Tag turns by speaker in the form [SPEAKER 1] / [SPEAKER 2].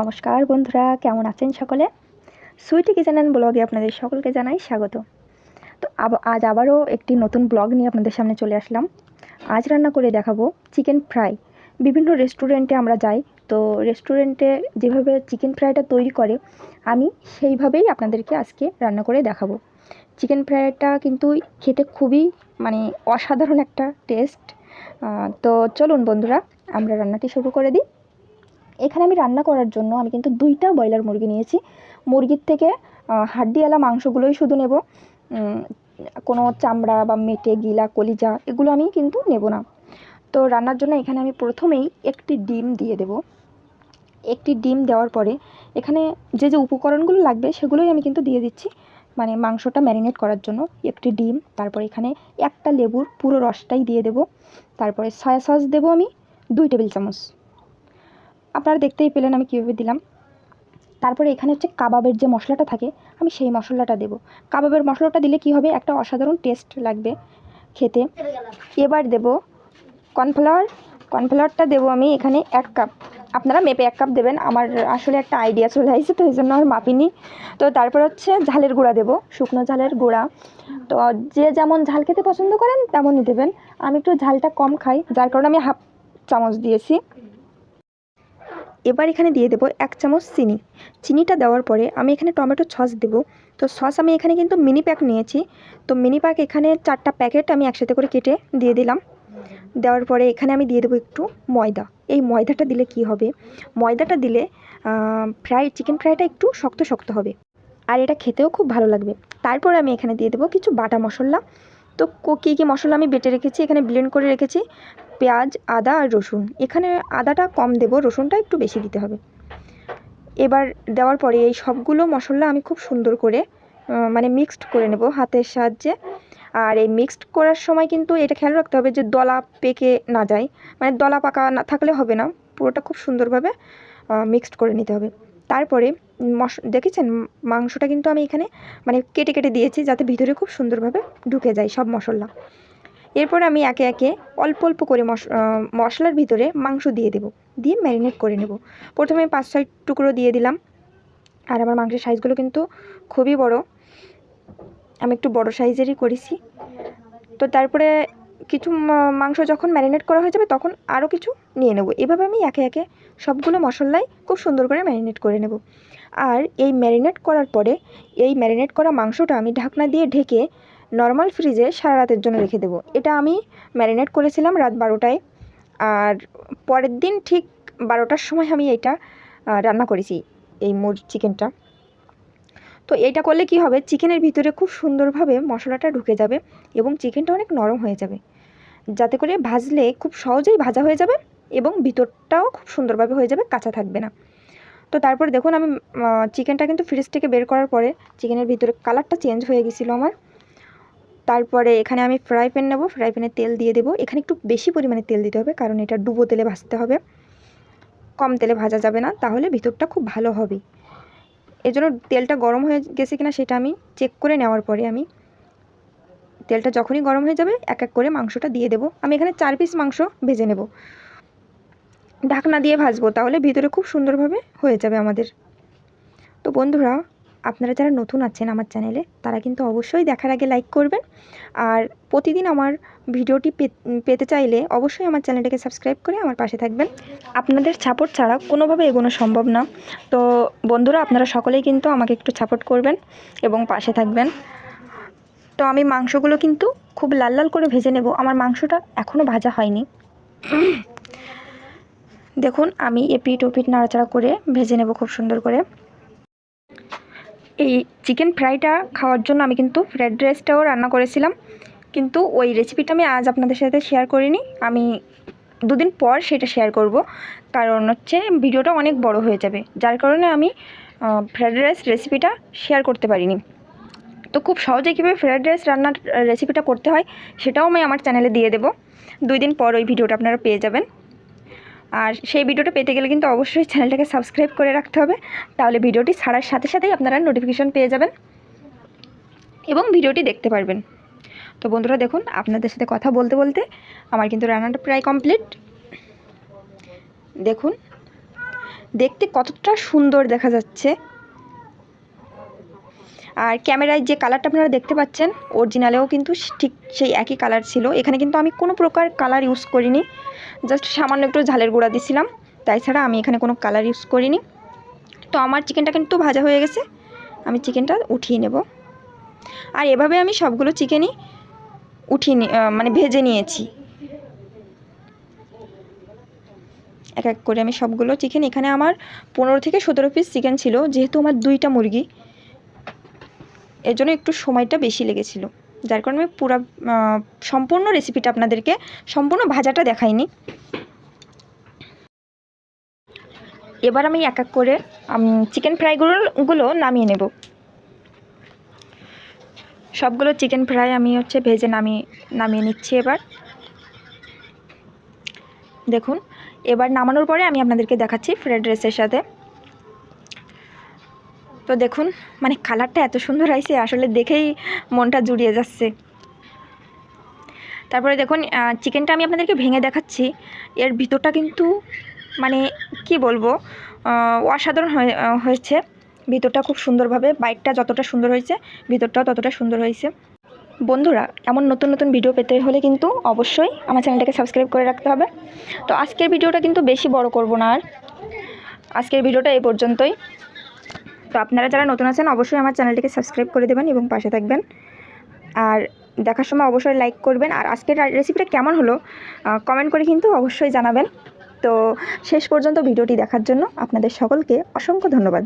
[SPEAKER 1] নমস্কার বন্ধুরা, কেমন আছেন সকলে? সুইটি কিচেন অ্যান্ড ব্লগে আপনাদের সকলকে জানাই স্বাগত। তো আজ আবারও একটি নতুন ব্লগ নিয়ে আপনাদের সামনে চলে আসলাম। আজ রান্না করে দেখাবো চিকেন ফ্রাই। বিভিন্ন রেস্টুরেন্টে আমরা যাই, তো রেস্টুরেন্টে যেভাবে চিকেন ফ্রাইটা তৈরি করে, আমি সেইভাবেই আপনাদেরকে আজকে রান্না করে দেখাবো। চিকেন ফ্রাইটা কিন্তু খেতে খুবই মানে অসাধারণ একটা টেস্ট। তো চলুন বন্ধুরা, আমরা রান্নাটি শুরু করে দিই। এখানে আমি রান্না করার জন্য আমি কিন্তু দুইটা ব্রয়লার মুরগি নিয়েছি। মুরগির থেকে হাড্ডিওয়ালা মাংসগুলোই শুধু নেব। কোনো চামড়া বা মেটে, গিলা, কলিজা এগুলো আমি কিন্তু নেব না। তো রান্নার জন্য এখানে আমি প্রথমেই একটি ডিম দিয়ে দেব। একটি ডিম দেওয়ার পরে এখানে যে যে উপকরণগুলো লাগবে সেগুলোই আমি কিন্তু দিয়ে দিচ্ছি। মানে মাংসটা ম্যারিনেট করার জন্য একটি ডিম, তারপর এখানে একটা লেবুর পুরো রসটাই দিয়ে দেব। তারপরে সয়া সস দেবো আমি দুই টেবিল চামচ। আপনারা দেখতেই পেলেন আমি কীভাবে দিলাম। তারপরে এখানে হচ্ছে কাবাবের যে মশলাটা থাকে, আমি সেই মশলাটা দেব। কাবাবের মশলাটা দিলে কি হবে? একটা অসাধারণ টেস্ট লাগবে খেতে। এবার দেব কর্নফ্লাওয়ার। কর্নফ্লাওয়ারটা দেবো আমি এখানে এক কাপ। আপনারা মেপে এক কাপ দেবেন। আমার আসলে একটা আইডিয়া চলে আসছে, তো এই জন্য আর মাপিনি। তো তারপর হচ্ছে ঝালের গুঁড়া দেবো, শুকনো ঝালের গুঁড়া। তো যে যেমন ঝাল খেতে পছন্দ করেন, তেমনই দেবেন। আমি একটু ঝালটা কম খাই, যার কারণে আমি হাফ চামচ দিয়েছি। এবার এখানে দিয়ে দেবো এক চামচ চিনি। চিনিটা দেওয়ার পরে আমি এখানে টমেটো সস দেবো। তো সস আমি এখানে কিন্তু মিনি প্যাক নিয়েছি। তো মিনি প্যাক এখানে চারটা প্যাকেট আমি একসাথে করে কেটে দিয়ে দিলাম। দেওয়ার পরে এখানে আমি দিয়ে দেবো একটু ময়দা। এই ময়দাটা দিলে কি হবে? ময়দাটা দিলে ফ্রাই চিকেন ফ্রাইটা একটু শক্ত শক্ত হবে। আর এটা খেতেও খুব ভালো লাগবে। তারপর আমি এখানে দিয়ে দেবো কিছু বাটা মশলা। তো কো- কী কী মশলা আমি বেটে রেখেছি, এখানে ব্লেন্ড করে রেখেছি। পেঁয়াজ, আদা আর রসুন। এখানে আদাটা কম দেবো, রসুনটা একটু বেশি দিতে হবে। এবার দেওয়ার পরে এই সবগুলো মশলা আমি খুব সুন্দর করে মানে মিক্সড করে নেব হাতের সাহায্যে। আর এই মিক্সড করার সময় কিন্তু এটা খেয়াল রাখতে হবে যে দলা পেকে না যায়। মানে দলা পাকা না থাকলে হবে না, পুরোটা খুব সুন্দরভাবে মিক্সড করে নিতে হবে। তারপরে মশ, দেখেছেন মাংসটা কিন্তু আমি এখানে মানে কেটে কেটে দিয়েছি যাতে ভিতরে খুব সুন্দরভাবে ঢুকে যায় সব মশলা। এরপর আমি একে একে অল্প অল্প করে মশ মশলার ভিতরে মাংস দিয়ে দেবো। দিয়ে ম্যারিনেট করে নেব। প্রথমে পাঁচ ছয় টুকরো দিয়ে দিলাম। আর আমার মাংসের সাইজগুলো কিন্তু খুবই বড়। আমি একটু বড় সাইজেরই করেছি। তো তারপরে কিছু মাংস যখন ম্যারিনেট করা হয়ে যাবে তখন আরও কিছু নিয়ে নেব। এভাবে আমি একে একে সবগুলো মশলাই খুব সুন্দর করে ম্যারিনেট করে নেব। আর এই ম্যারিনেট করার পরে এই ম্যারিনেট করা মাংসটা আমি ঢাকনা দিয়ে ঢেকে নর্মাল ফ্রিজে সারা রাতের জন্য রেখে দেবো। এটা আমি ম্যারিনেট করেছিলাম রাত বারোটায়। আর পরের দিন ঠিক বারোটার সময় আমি এটা রান্না করেছি, এই মুর চিকেনটা। তো এইটা করলে কি হবে, চিকেনের ভিতরে খুব সুন্দরভাবে মশলাটা ঢুকে যাবে এবং চিকেনটা অনেক নরম হয়ে যাবে। যাতে করে ভাজলে খুব সহজেই ভাজা হয়ে যাবে এবং ভিতরটাও খুব সুন্দরভাবে হয়ে যাবে, কাঁচা থাকবে না। তো তারপরে দেখুন আমি চিকেনটা কিন্তু ফ্রিজ থেকে বের করার পরে চিকেনের ভিতরে কালারটা চেঞ্জ হয়ে গেছিল আমার। তারপরে এখানে আমি ফ্রাই প্যান নেব ফ্রাই প্যানে তেল দিয়ে দেবো। এখানে একটু বেশি পরিমাণে তেল দিতে হবে, কারণ এটা ডুবো তেলে ভাজতে হবে। কম তেলে ভাজা যাবে না, তাহলে ভিতরটা খুব ভালো হবে। এই জন্য তেলটা গরম হয়ে গেছে কিনা সেটা আমি চেক করে নেওয়ার পরে আমি তেলটা যখনই গরম হয়ে যাবে, এক এক করে মাংসটা দিয়ে দেবো। আমি এখানে চার পিস মাংস ভেজে নেব। ঢাকনা দিয়ে ভাজবো, তাহলে ভিতরে খুব সুন্দরভাবে হয়ে যাবে আমাদের। তো বন্ধুরা আপনারা যারা নতুন আছেন আমার চ্যানেলে, তারা কিন্তু অবশ্যই দেখার আগে লাইক করবেন। আর প্রতিদিন আমার ভিডিওটি পেতে চাইলে অবশ্যই আমার চ্যানেলটাকে সাবস্ক্রাইব করে আমার পাশে থাকবেন। আপনাদের সাপোর্ট ছাড়া কোনোভাবে এগোনো সম্ভব না। তো বন্ধুরা, আপনারা সকলেই কিন্তু আমাকে একটু সাপোর্ট করবেন এবং পাশে থাকবেন। তো আমি মাংসগুলো কিন্তু খুব লাল লাল করে ভেজে নেব। আমার মাংসটা এখনও ভাজা হয়নি। দেখুন, আমি এপিট ওপিট নাড়াচাড়া করে ভেজে নেব খুব সুন্দর করে। এই চিকেন ফ্রাইটা খাওয়ার জন্য আমি কিন্তু ফ্রাইড রাইসটাও রান্না করেছিলাম। কিন্তু ওই রেসিপিটা আমি আজ আপনাদের সাথে শেয়ার করিনি। আমি দুদিন পর সেটা শেয়ার করব। কারণ হচ্ছে ভিডিওটা অনেক বড় হয়ে যাবে। যার কারণে আমি ফ্রাইড রাইস রেসিপিটা শেয়ার করতে পারিনি। তো খুব সহজে কীভাবে ফ্রাইড রাইস রান্নার রেসিপিটা করতে হয়, সেটাও আমি আমার চ্যানেলে দিয়ে দেবো। দুই দিন পর ওই ভিডিওটা আপনারা পেয়ে যাবেন। আর সেই ভিডিওটা পেতে গেলে কিন্তু অবশ্যই চ্যানেলটাকে সাবস্ক্রাইব করে রাখতে হবে। তাহলে ভিডিওটি ছাড়ার সাথে সাথেই আপনারা নোটিফিকেশান পেয়ে যাবেন এবং ভিডিওটি দেখতে পারবেন। তো বন্ধুরা দেখুন, আপনাদের সাথে কথা বলতে বলতে আমার কিন্তু রান্নাটা প্রায় কমপ্লিট দেখুন, দেখতে কতটা সুন্দর দেখা যাচ্ছে। আর ক্যামেরায় যে কালারটা আপনারা দেখতে পাচ্ছেন অরিজিনালেও কিন্তু ঠিক সেই একই কালার ছিল। এখানে কিন্তু আমি কোনো প্রকার কালার ইউজ করিনি জাস্ট সামান্য একটু ঝালের গুঁড়া দিছিলাম। তাই ছাড়া আমি এখানে কোনো কালার ইউজ করিনি। তো আমার চিকেনটা কিন্তু ভাজা হয়ে গেছে, আমি চিকেনটা উঠিয়ে নেব। আর এভাবে আমি সবগুলো চিকেনই উঠিয়ে মানে ভেজে নিয়েছি। এক এক করে আমি সবগুলো চিকেন এখানে আমার পনেরো থেকে সতেরো পিস চিকেন ছিল, যেহেতু আমার দুইটা মুরগি। এর জন্য একটু সময়টা বেশি লেগেছিল। যার কারণে আমি পুরো সম্পূর্ণ রেসিপিটা আপনাদেরকে, সম্পূর্ণ ভাজাটা দেখাইনি। এবার আমি এক এক করে চিকেন ফ্রাইগুলো গুলো নামিয়ে নেব। সবগুলো চিকেন ফ্রাই আমি হচ্ছে ভেজে নামিয়ে নামিয়ে নিচ্ছি এবার। দেখুন, এবার নামানোর পরে আমি আপনাদেরকে দেখাচ্ছি ফ্রাইড রাইসের সাথে। তো দেখুন মানে কালারটা এত সুন্দর হয়েছে আসলে দেখেই মনটা জুড়িয়ে যাচ্ছে। তারপরে দেখুন চিকেনটা আমি আপনাদেরকে ভেঙে দেখাচ্ছি। এর ভিতরটা কিন্তু মানে কি বলব অসাধারণ হয়ে- হয়েছে। ভিতরটা খুব সুন্দরভাবে বাইকটা যতটা সুন্দর হয়েছে, ভিতরটাও ততটা সুন্দর হয়েছে। বন্ধুরা, এমন নতুন নতুন ভিডিও পেতে হলে কিন্তু অবশ্যই আমার চ্যানেলটাকে সাবস্ক্রাইব করে রাখতে হবে। তো আজকের ভিডিওটা কিন্তু বেশি বড় করব না আর। আজকের ভিডিওটা এই পর্যন্তই। তো আপনারা যারা নতুন আছেন, অবশ্যই আমার চ্যানেলটিকে সাবস্ক্রাইব করে দেবেন এবং পাশে থাকবেন। আর দেখার সময় অবশ্যই লাইক করবেন। আর আজকের রেসিপিটা কেমন হলো কমেন্ট করে কিন্তু অবশ্যই জানাবেন। তো শেষ পর্যন্ত ভিডিওটি দেখার জন্য আপনাদের সকলকে অসংখ্য ধন্যবাদ।